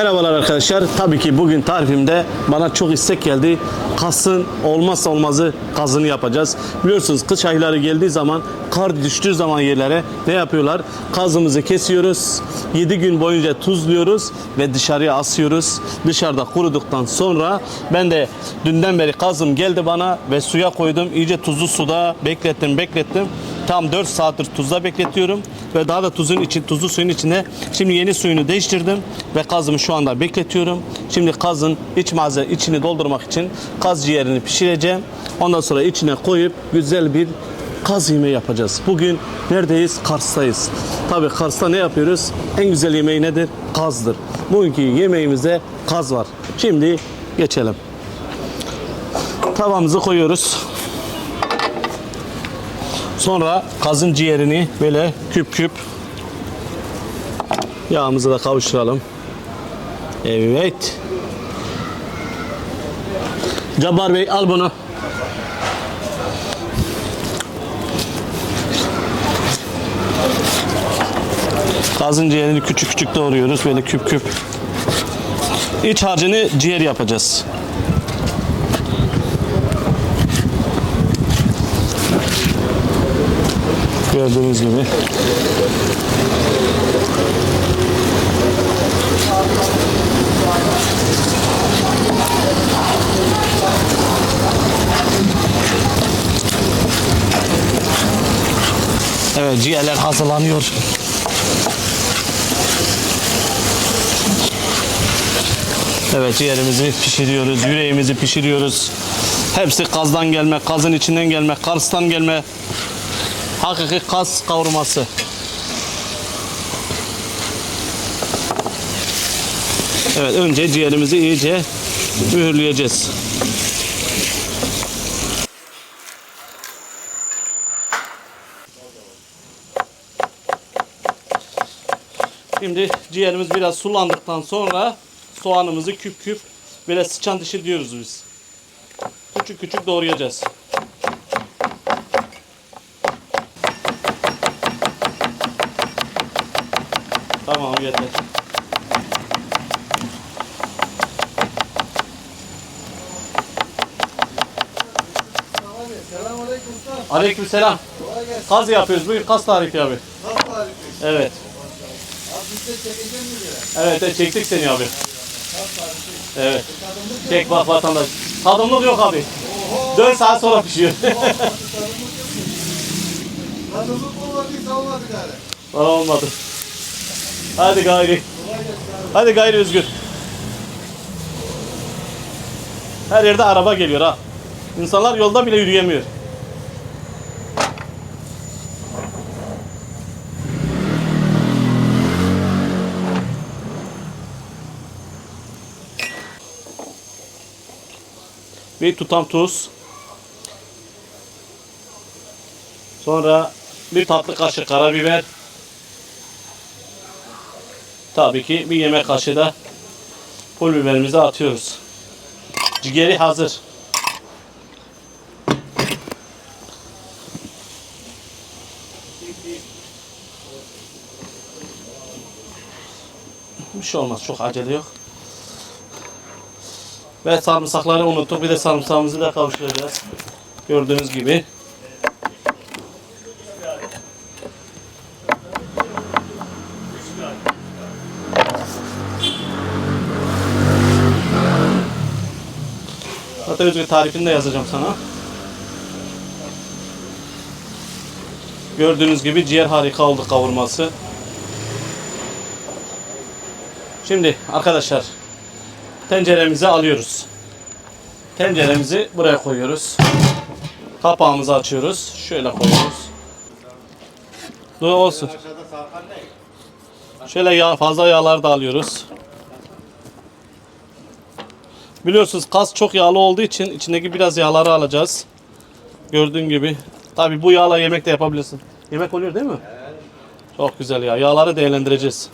Merhabalar arkadaşlar. Tabii ki bugün tarifimde bana çok istek geldi. Kasın olmazsa olmazı kazını yapacağız. Biliyorsunuz kış ayları geldiği zaman kar düştüğü zaman yerlere ne yapıyorlar? Kazımızı kesiyoruz. 7 gün boyunca tuzluyoruz ve dışarıya asıyoruz. Dışarıda kuruduktan sonra ben de dünden beri kazım geldi bana ve suya koydum. İyice tuzlu suda beklettim beklettim. Tam 4 saattir tuzda bekletiyorum ve daha da tuzun için tuzlu suyun içine şimdi yeni suyunu değiştirdim ve kazımı şu anda bekletiyorum. Şimdi kazın iç malzeme içini doldurmak için kaz ciğerini pişireceğim. Ondan sonra içine koyup güzel bir kaz yemeği yapacağız. Bugün neredeyiz? Kars'tayız. Tabii Kars'ta ne yapıyoruz? En güzel yemeği nedir? Kazdır. Bugünkü yemeğimizde kaz var. Şimdi geçelim. Tavamızı koyuyoruz. Sonra kazın ciğerini böyle küp küp yağımızı da kavuşturalım. Evet. Cabbar Bey al bunu. Kazın ciğerini küçük küçük doğruyoruz böyle küp küp. İç harcını ciğer yapacağız. Gördüğünüz gibi. Evet ciğerler hazırlanıyor. Evet ciğerimizi pişiriyoruz, yüreğimizi pişiriyoruz. Hepsi kazdan gelme, kazın içinden gelme, Kars'tan gelme. Hakiki kas kavurması. Evet önce ciğerimizi iyice mühürleyeceğiz. Şimdi ciğerimiz biraz sulandıktan sonra soğanımızı küp küp böyle sıçan dışı diyoruz biz. Küçük küçük doğrayacağız. Tamam yeter. Selamünaleyküm usta. Aleyküm selam. Kolay gelsin. Kaz yapıyoruz. Buyur kaz tarifi abi. Nasıl tarifi? Evet. Abi biz de çekeceğim mi diye? Evet evet, çektik seni abi. Evet. Tadımlık. Çek bak vatandaş. Tadımlık yok abi. 4 saat sonra pişiyor. Tadımlık olmadıysa olmadı gari. Bana olmadı. Hadi gayri. Hadi gayri Özgür. Her yerde araba geliyor ha. İnsanlar yolda bile yürüyemiyor. Bir tutam tuz. Sonra bir tatlı kaşık karabiber. Tabii ki bir yemek kaşığı da pul biberimizi atıyoruz. Ciğeri hazır. Bir şey olmaz. Çok acele yok. Ve sarımsakları unuttuk. Bir de sarımsağımızı da kavuşturacağız. Gördüğünüz gibi. Zaten Özgür tarifini de yazacağım sana. Gördüğünüz gibi ciğer harika oldu kavurması. Şimdi arkadaşlar tenceremizi alıyoruz. Tenceremizi buraya koyuyoruz. Kapağımızı açıyoruz. Şöyle koyuyoruz. Dur olsun. Şöyle yağ, fazla yağlar da alıyoruz. Biliyorsunuz kas çok yağlı olduğu için içindeki biraz yağları alacağız. Gördüğün gibi. Tabi bu yağla yemek de yapabilirsin. Yemek oluyor değil mi? Çok güzel ya. Yağları değerlendireceğiz.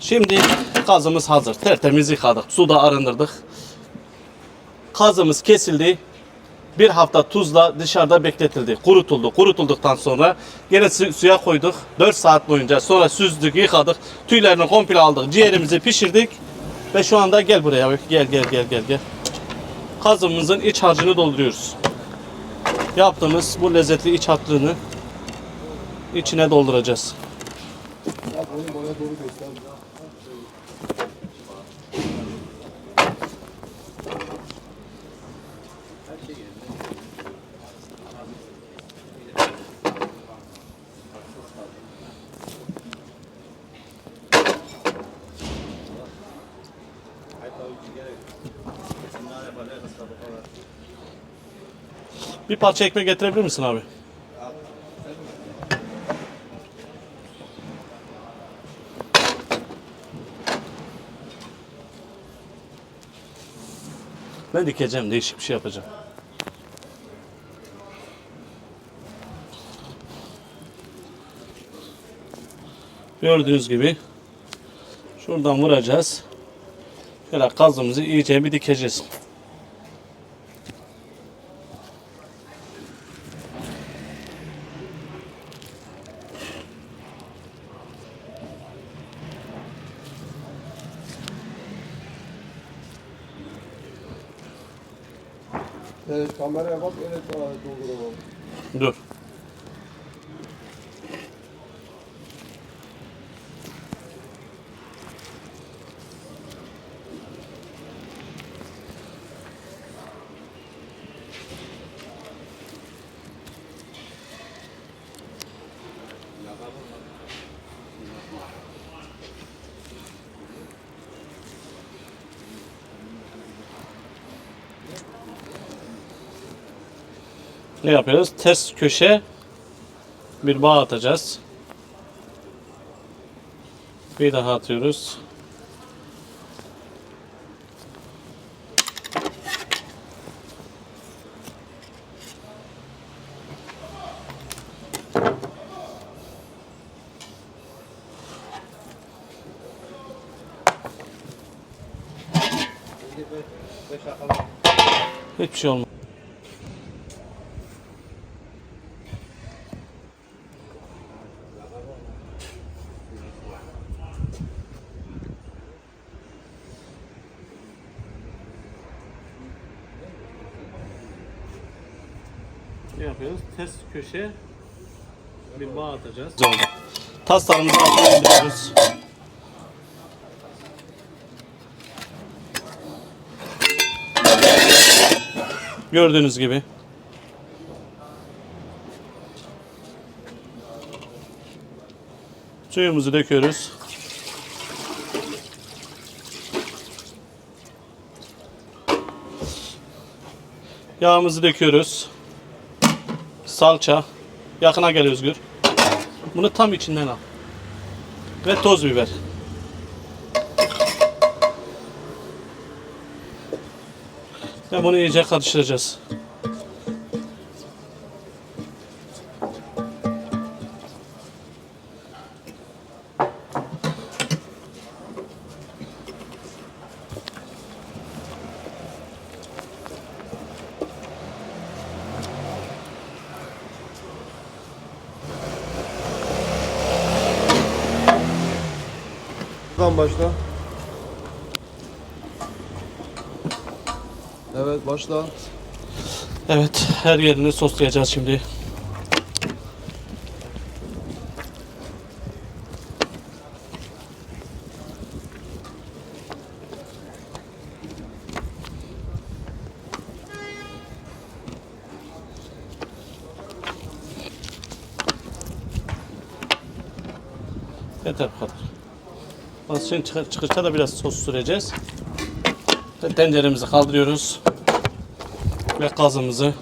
Şimdi kazımız hazır. Tertemiz yıkadık. Suda arındırdık. Kazımız kesildi. bir hafta tuzla dışarıda bekletildi. Kurutuldu. Kurutulduktan sonra yine su- suya koyduk. 4 saat boyunca sonra süzdük, yıkadık. Tüylerini komple aldık. Ciğerimizi pişirdik. Ve şu anda gel buraya. bak. Gel gel gel gel gel. Kazımızın iç harcını dolduruyoruz. Yaptığımız bu lezzetli iç harcını içine dolduracağız. Ya. Bir parça ekmek getirebilir misin abi? Ben dikeceğim, değişik bir şey yapacağım. Gördüğünüz gibi şuradan vuracağız. Şöyle kazımızı iyice bir dikeceğiz. Evet kameraya bak öyle dolduralım. Dur. Ne yapıyoruz? Ters köşe bir bağ atacağız. Bir daha atıyoruz. Hiçbir şey olmaz. Yapıyoruz? Ters köşe bir bağ atacağız. Oldu. Taslarımızı altına indiriyoruz. Gördüğünüz gibi. Suyumuzu döküyoruz. Yağımızı döküyoruz. Salça. Yakına gel Özgür. Bunu tam içinden al. Ve toz biber. Ve bunu iyice karıştıracağız. Buradan başla. Evet başla. Evet, her yerini soslayacağız şimdi. Yeter bu kadar. Şimdi çıkar- çıkışta da biraz sos süreceğiz. Tenceremizi kaldırıyoruz ve kazımızı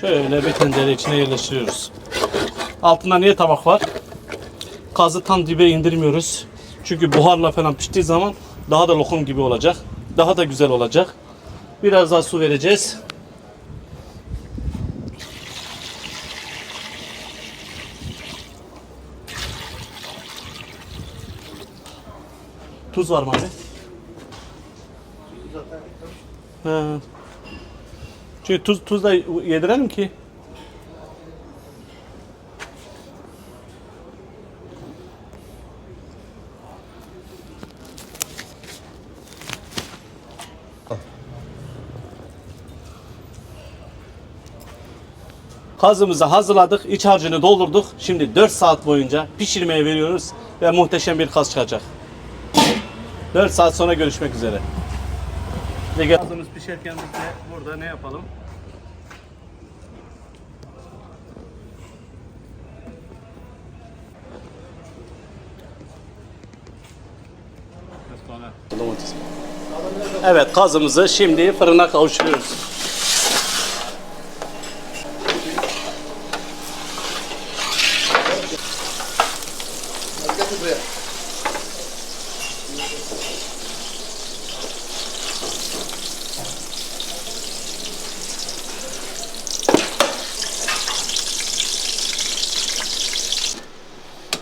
şöyle bir tencere içine yerleştiriyoruz. Altında niye tabak var? Kazı tam dibe indirmiyoruz. Çünkü buharla falan piştiği zaman daha da lokum gibi olacak. Daha da güzel olacak. Biraz daha su vereceğiz. Tuz var mı abi? He. Çünkü tuz tuz da yedirelim ki. Kazımızı hazırladık, iç harcını doldurduk. Şimdi 4 saat boyunca pişirmeye veriyoruz ve muhteşem bir kaz çıkacak. 4 saat sonra görüşmek üzere. Kazımız pişerken biz de burada ne yapalım? Evet kazımızı şimdi fırına kavuşturuyoruz.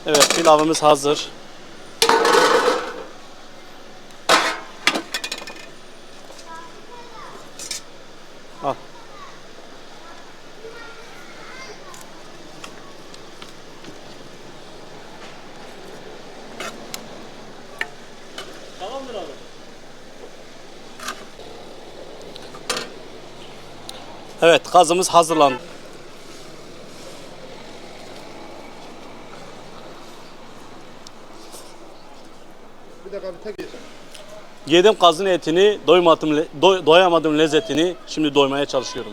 Evet pilavımız hazır. Al. Tamamdır abi. Evet kazımız hazırlandı. Bir dakika bir tek yesin. Yedim kazın etini, doymadım, doyamadım lezzetini. Şimdi doymaya çalışıyorum.